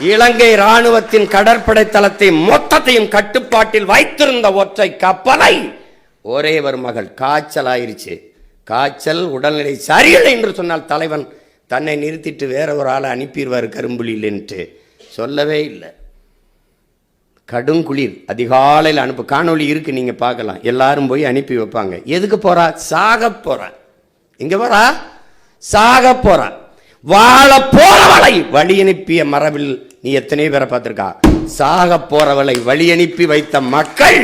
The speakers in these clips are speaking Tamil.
இலங்கை ராணுவத்தின் கடற்படை தளத்தை மொத்தத்தையும் கட்டுப்பாட்டில் வைத்திருந்த ஒற்றை கப்பலை ஒரே ஒரு மகள் காய்ச்சல் ஆயிருச்சு காய்ச்சல் உடல்நிலை சரியில்லை என்று சொன்னால் தலைவன் தன்னை நிறுத்திட்டு வேற ஒரு ஆளை அனுப்பிடுவார் கரும்புலின்ட்டு சொல்லவே இல்லை. கடுங்குளிர் அதிகாலையில் அனுப்பு காணொளி இருக்கு நீங்க பார்க்கலாம். எல்லாரும் போய் அனுப்பி வைப்பாங்க. எதுக்கு போறா? சாக போறா. இங்கே போறா? சாக போறா. வாழ போறவளை வழி அனுப்பிய மரபில் நீ எத்தனையோ பேரை பார்த்துருக்கா? சாக போறவளை வழி அனுப்பி வைத்த மக்கள்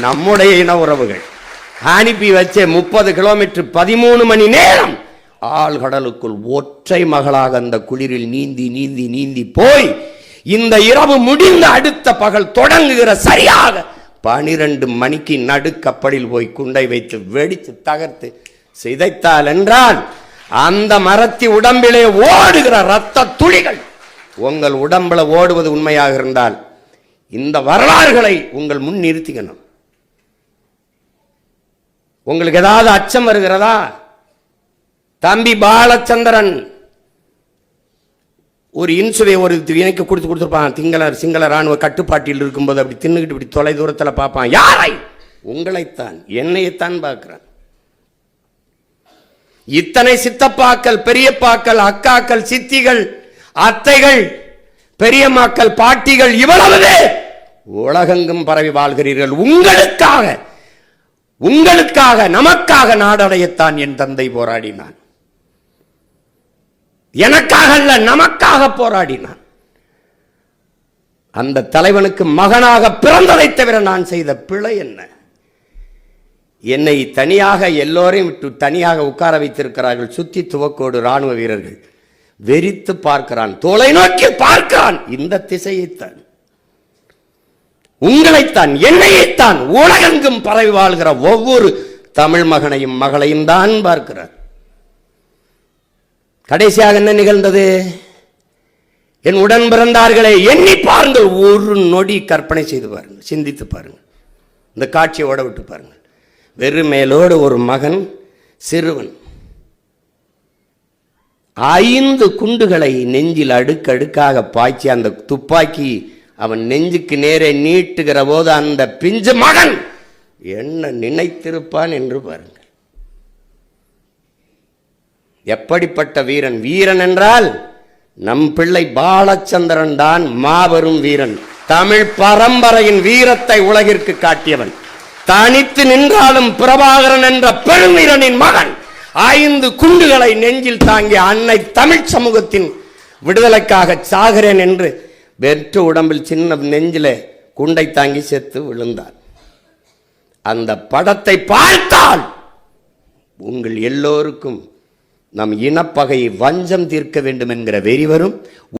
நம்முடைய இன உறவுகள். அனுப்பி வச்ச முப்பது கிலோமீட்டர் பதிமூணு மணி நேரம் ஆழ்கடலுக்குள் ஒற்றை மகளாக அந்த குளிரில் நீந்தி நீந்தி நீந்தி போய் இந்த இரவு முடிந்த அடுத்த பகல் தொடங்குகிற சரியாக பனிரெண்டு மணிக்கு நடுக்கப்படில் போய் குண்டை வைத்து வெடித்து தகர்த்து சிதைத்தால் என்றால் அந்த மரத்தி உடம்பிலே ஓடுகிற ரத்த துளிகள் உங்கள் உடம்புல ஓடுவது உண்மையாக இருந்தால் இந்த வரலாறுகளை உங்கள் முன் நிறுத்திக்கணும். உங்களுக்கு ஏதாவது அச்சம் வருகிறதா? தம்பி பாலச்சந்திரன் ஒரு இன்சுவை ஒரு எனக்கு கொடுத்து கொடுத்துருப்பான். திங்கள சிங்கள ராணுவ கட்டுப்பாட்டில் இருக்கும்போது அப்படி தின்னுக்கிட்டு இப்படி தொலை தூரத்தில் பார்ப்பான். யாரை? உங்களைத்தான் என்னையத்தான் பார்க்கிறான். இத்தனை சித்தப்பாக்கள் பெரியப்பாக்கள் அக்காக்கள் சித்திகள் அத்தைகள் பெரியம்மாக்கள் பாட்டிகள் இவ்வளவு உலகெங்கும் பரவி வாழ்கிறீர்கள். உங்களுக்காக உங்களுக்காக நமக்காக நாடடையத்தான் என் தந்தை போராடினான். எனக்காக அல்ல நமக்காக போராடினான். அந்த தலைவனுக்கு மகனாக பிறந்ததை தவிர நான் செய்த பிழை என்ன? என்னை தனியாக எல்லோரையும் விட்டு தனியாக உட்கார வைத்திருக்கிறார்கள் சுத்தி துவக்கோடு ராணுவ வீரர்கள். வெறித்து பார்க்கிறான் தொலைநோக்கி பார்க்கிறான். இந்த திசையைத்தான் உங்களைத்தான் என்னையைத்தான் உலகெங்கும் பரவி வாழ்கிற ஒவ்வொரு தமிழ் மகனையும் மகளையும் தான் பார்க்கிறார். கடைசியாக என்ன நிகழ்ந்தது? என் உடன் பிறந்தார்களே எண்ணி பாருங்கள் ஒரு நொடி கற்பனை செய்து பாருங்கள் சிந்தித்து பாருங்கள். இந்த காட்சியை ஓட விட்டு பாருங்கள் வெறுமேலோடு ஒரு மகன் சிறுவன் ஐந்து குண்டுகளை நெஞ்சில் அடுக்கடுக்காக பாய்ச்சி அந்த துப்பாக்கி அவன் நெஞ்சுக்கு நேரே நீட்டுகிற போது அந்த பிஞ்சு மகன் என்ன நினைத்திருப்பான் என்று பாருங்கள். எப்படிப்பட்ட வீரன்? வீரன் என்றால் நம் பிள்ளை பாலச்சந்திரன் தான் மாபெரும் வீரன். தமிழ் பரம்பரையின் வீரத்தை உலகிற்கு காட்டியவன். தனித்து நின்றாலும் பிரபாகரன் என்ற பெருவீரனின் மகன். ஐந்து குண்டுகளை நெஞ்சில் தாங்கிய அன்னை தமிழ் சமூகத்தின் விடுதலைக்காக சாகிறேன் என்று வெற்று உடம்பில் சின்ன நெஞ்சில குண்டை தாங்கி செத்து விழுந்தார். அந்த படத்தை பார்த்தால் உங்கள் எல்லோருக்கும் நம் இனப்பகையை வஞ்சம் தீர்க்க வேண்டும் என்கிற வெறி வரும்.